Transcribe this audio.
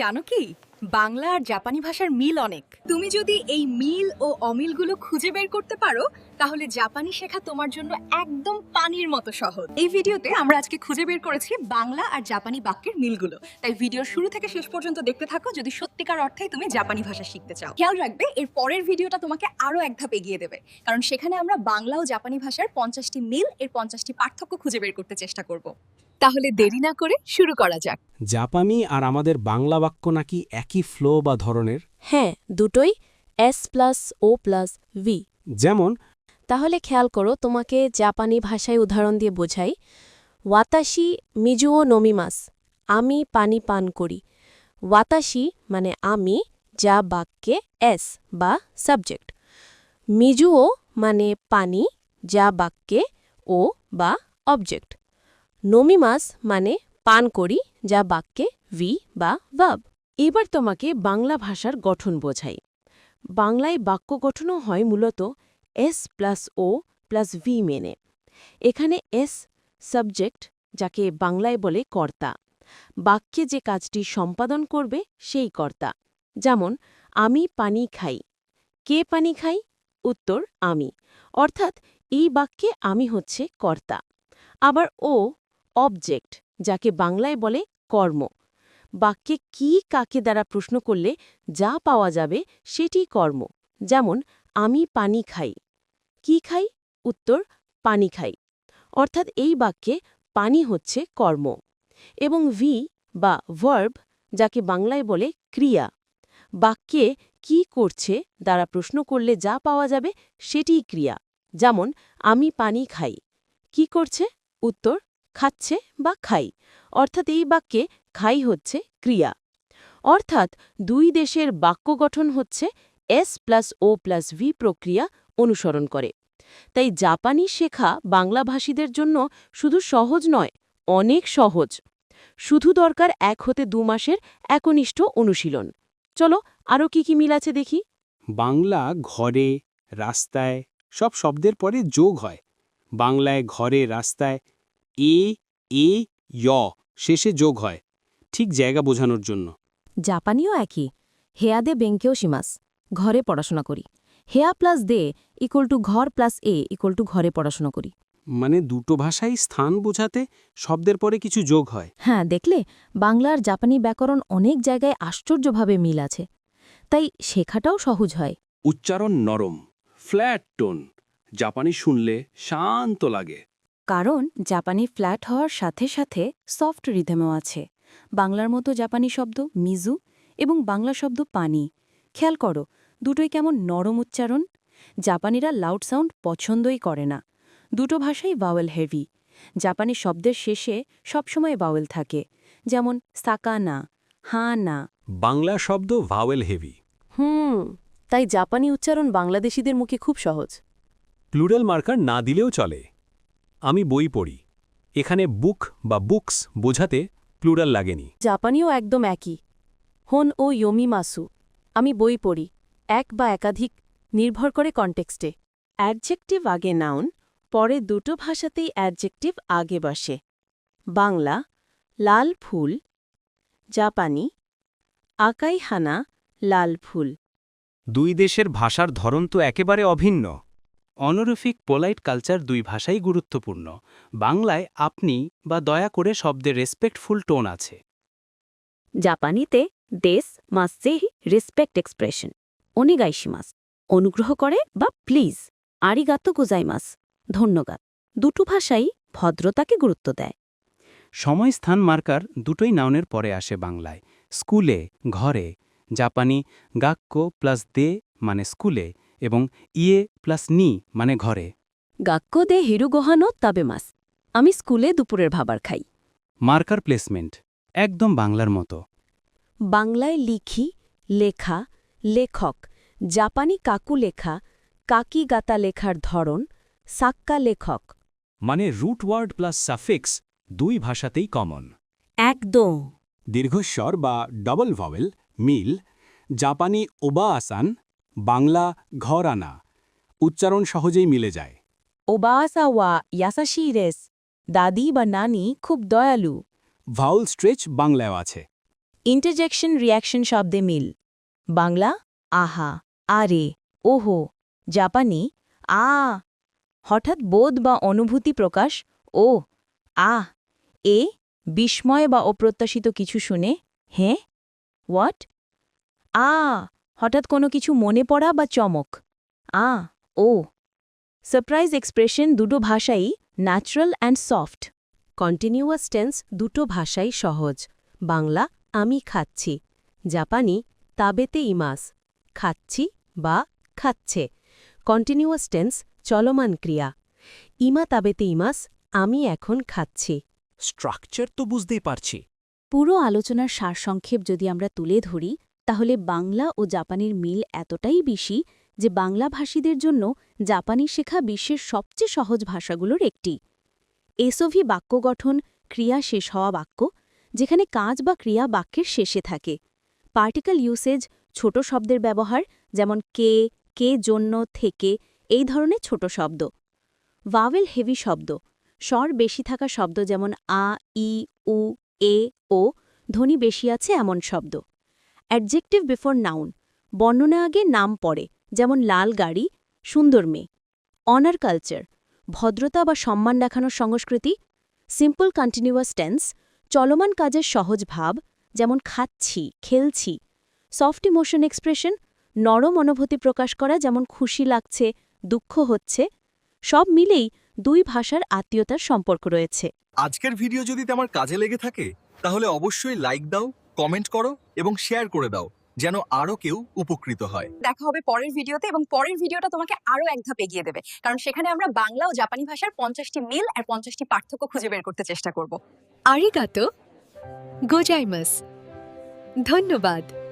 জানো কি? বাংলা আর জাপানি ভাষার মিল অনেক। তুমি যদি এই মিল ও অমিলগুলো খুঁজে বের করতে পারো, তাহলে জাপানি শেখা তোমার জন্য একদম পানির মতো সহজ। এই ভিডিওতে আমরা আজকে খুঁজে বের করেছি বাংলা আর জাপানি বাক্যের মিলগুলো। তাই ভিডিওর শুরু থেকে শেষ পর্যন্ত দেখতে থাকো যদি সত্যিকার অর্থেই তুমি জাপানি ভাষা শিখতে চাও। খেয়াল রাখবে, এর পরের ভিডিওটা তোমাকে আরও এক ধাপ এগিয়ে দেবে। কারণ সেখানে আমরা বাংলা ও জাপানি ভাষার পঞ্চাশটি মিল, এর পঞ্চাশটি পার্থক্য খুঁজে বের করতে চেষ্টা করব। তাহলে দেরি না করে শুরু করা যাক। জাপানি আর আমাদের বাংলা বাক্য নাকি একই ফ্লো বা ধরনের? হ্যাঁ দুটোই S plus O plus V. যেমন তাহলে খেয়াল করো তোমাকে জাপানি ভাষায় উদাহরণ দিয়ে বোঝাই। ওয়াতাশি মিজুও নমিমাস আমি পানি পান করি। ওয়াতাশি মানে আমি যা বাক্যে এস বা সাবজেক্ট। মিজুও মানে পানি যা বাক্যে ও বা অবজেক্ট। নমিমাস মানে পান করি, যা বাক্যে ভি বা ভাব। এবার তোমাকে বাংলা ভাষার গঠন বোঝাই। বাংলায় বাক্য গঠনও হয় মূলত S plus O plus V মেনে। এখানে এস সাবজেক্ট, যাকে বাংলায় বলে কর্তা। বাক্যে যে কাজটি সম্পাদন করবে, সেই কর্তা। যেমন, আমি পানি খাই। কে পানি খাই? উত্তর, আমি। অর্থাৎ, এই বাক্যে আমি হচ্ছে কর্তা। আবার ও অবজেক্ট যাকে বাংলায় বলে কর্ম। বাক্যে কি কাকে দ্বারা প্রশ্ন করলে যা পাওয়া যাবে সেটি কর্ম। যেমন, আমি পানি খাই। কি খাই? উত্তর, পানি খাই। অর্থাৎ এই বাক্যে পানি হচ্ছে কর্ম। এবং ভি বা ভার্ব যাকে বাংলায় বলে ক্রিয়া। বাক্যে কি করছে দ্বারা প্রশ্ন করলে যা পাওয়া যাবে সেটিই ক্রিয়া। যেমন, আমি পানি খাই। কি করছে? উত্তর খাচ্ছে বা খাই। অর্থাৎ এই বাক্যে খাই হচ্ছে ক্রিয়া। অর্থাৎ দুই দেশের বাক্য গঠন হচ্ছে S plus O plus V প্রক্রিয়া অনুসরণ করে। তাই জাপানি শেখা বাংলাভাষীদের জন্য শুধু সহজ নয়, অনেক সহজ। শুধু দরকার এক হতে দু মাসের একনিষ্ঠ অনুশীলন। চলো আরও কি কি মিল আছে দেখি। বাংলা ঘরে, রাস্তায় সব শব্দের পরে যোগ হয়। বাংলায় ঘরে, রাস্তায় এ এ য় শেষে যোগ হয়। ঠিক জায়গা বোঝানোর জন্য। জাপানিও একই। হেয়াদে বেঙ্কেও সীমাস ঘরে পড়াশোনা করি। হেয়া প্লাস দে ইকুয়াল টু ঘর প্লাস এ ইকুয়াল টু ঘরে পড়াশোনা করি। মানে দুটো ভাষাই স্থান বোঝাতে শব্দের পরে কিছু যোগ হয়। হ্যাঁ দেখলে? বাংলার জাপানি ব্যাকরণ অনেক জায়গায় আশ্চর্যভাবে মিল আছে। তাই শেখাটাও সহজ হয়। উচ্চারণ নরম। Flat tone. জাপানি শুনলে শান্ত লাগে। কারণ জাপানি ফ্ল্যাট হওয়ার সাথে সাথে সফট রিথমেও আছে। বাংলার মতো জাপানি শব্দ মিজু এবং বাংলা শব্দ পানি। খেয়াল করো দুটোই কেমন নরম উচ্চারণ। জাপানিরা লাউড সাউন্ড পছন্দই করে না। দুটো ভাষাই বাওয়েল হেভি জাপানি শব্দের শেষে সবসময় বাওয়েল থাকে। যেমন সাকা না হাঁ না বাংলা শব্দ ভাওয়েল হেভি হুম তাই জাপানি উচ্চারণ বাংলাদেশিদের মুখে খুব সহজ। প্লুরাল মার্কার না দিলেও চলে। আমি বই পড়ি। এখানে বুক বা বুকস বোঝাতে প্লুরাল লাগেনি। জাপানিও একদম একই। হন ও ইয়োমি মাসু আমি বই পড়ি এক বা একাধিক নির্ভর করে কনটেক্সটে অ্যাডজেক্টিভ আগে নাউন পরে দুটো ভাষাতেই অ্যাডজেক্টিভ আগে বসে। বাংলা লাল ফুল। জাপানি আকাই হানা লাল ফুল। দুই দেশের ভাষার ধরন তো একেবারে অভিন্ন। অনরফিক পোলাইট কালচার দুই ভাষাই গুরুত্বপূর্ণ। বাংলায় আপনি বা দয়া করে শব্দের রেসপেক্টফুল টোন আছে। জাপানিতে দেশ মাসেই রেসপেক্ট এক্সপ্রেশন অনিগাইশিমাস অনুগ্রহ করে বা প্লিজ আরিগাতো গোজাইমাস ধন্যবাদ। দুটো ভাষাই ভদ্রতাকে গুরুত্ব দেয়। সময় স্থান মার্কার দুটোই নাউনের পরে আসে বাংলায়। স্কুলে ঘরে জাপানি গাক্কো প্লাস দে মানে স্কুলে এবং ইয়ে প্লাস নি মানে ঘরে। গাক্কো দে হিরুগোহানো তাবেমাস আমি স্কুলে দুপুরের ভাবার খাই। Marker placement. একদম বাংলার মতো। বাংলায় লিখি লেখা লেখক জাপানি কাকু লেখা কাকি গাতা লেখার ধরন সাক্কা লেখক। মানে রুট ওয়ার্ড প্লাস সাফিক্স দুই ভাষাতেই কমন। একদম। দীর্ঘস্বর বা ডবল ভওয়েল মিল জাপানি ওবা আসান বাংলা ঘর আনা উচ্চারণ সহজেই মিলে যায়। ওবাসা ওয়া ইয়াসাশি রেস। দাদি বা নানি খুব দয়ালু। ভাউল স্ট্রেচ বাংলায়ও আছে। ইন্টারজেকশন রিয়াকশন শব্দে মিল। বাংলা আহা আরে ওহো জাপানি আ। হঠাৎ বোধ বা অনুভূতি প্রকাশ ও আহ এ বিস্ময় বা অপ্রত্যাশিত কিছু শুনে হ্যাঁ হোয়াট? আ। হঠাৎ কোনো কিছু মনে পড়া বা চমক। আ ও। সারপ্রাইজ এক্সপ্রেশন দুটো ভাষাই natural and soft. Continuous tense দুটো ভাষাই সহজ। বাংলা আমি খাচ্ছি। জাপানি তাবেতে ইমাস। খাচ্ছি বা খাচ্ছে। কন্টিনিউয়াস টেন্স চলমান ক্রিয়া। ইমা তাবেতে ইমাস আমি এখন খাচ্ছি। স্ট্রাকচার তো বুঝতেই পারছি। পুরো আলোচনার সারসংক্ষেপ যদি আমরা তুলে ধরি তাহলে বাংলা ও জাপানির মিল এতটাই বেশি যে বাংলাভাষীদের জন্য জাপানি শেখা বিশ্বের সবচেয়ে সহজ ভাষাগুলোর একটি। এসওভি বাক্য গঠন, ক্রিয়া শেষ হওয়া বাক্য, যেখানে কাজ বা ক্রিয়া বাক্যের শেষে থাকে। পার্টিকেল ইউসেজ, ছোট শব্দের ব্যবহার, যেমন কে কে জন্য, থেকে, এই ধরনের ছোট শব্দ। ভাওয়েল হেভি শব্দ, স্বর বেশি থাকা শব্দ যেমন আ, ই, উ, এ, ও, ধ্বনি বেশি আছে এমন শব্দ। অ্যাডজেক্টিভ বিফোর নাউন, বর্ণনা আগে নাম পড়ে, যেমন লাল গাড়ি, সুন্দর মেয়ে। অনার কালচার, ভদ্রতা বা সম্মান দেখানোর সংস্কৃতি, সিম্পল কন্টিনিউয়াস টেন্স, চলমান কাজের সহজ ভাব, যেমন খাচ্ছি, খেলছি, সফট ইমোশন এক্সপ্রেশন, নরম অনুভূতি প্রকাশ করা, যেমন খুশি লাগছে, দুঃখ হচ্ছে, সব মিলেই দুই ভাষার আত্মীয়তার সম্পর্ক রয়েছে। আজকের ভিডিও যদি তোমার কাজে লেগে থাকে, তাহলে অবশ্যই লাইক দাও কমেন্ট করো এবং শেয়ার করে দাও যেন আরও কেউ উপকৃত হয়। দেখা হবে পরের ভিডিওতে এবং পরের ভিডিওটা তোমাকে আরও এক ধাপ এগিয়ে দেবে। কারণ সেখানে আমরা বাংলা ও জাপানি ভাষার পঞ্চাশটি মিল আর পঞ্চাশটি পার্থক্য খুঁজে বের করতে চেষ্টা করব। আরিগাতো গোজাইমাস ধন্যবাদ।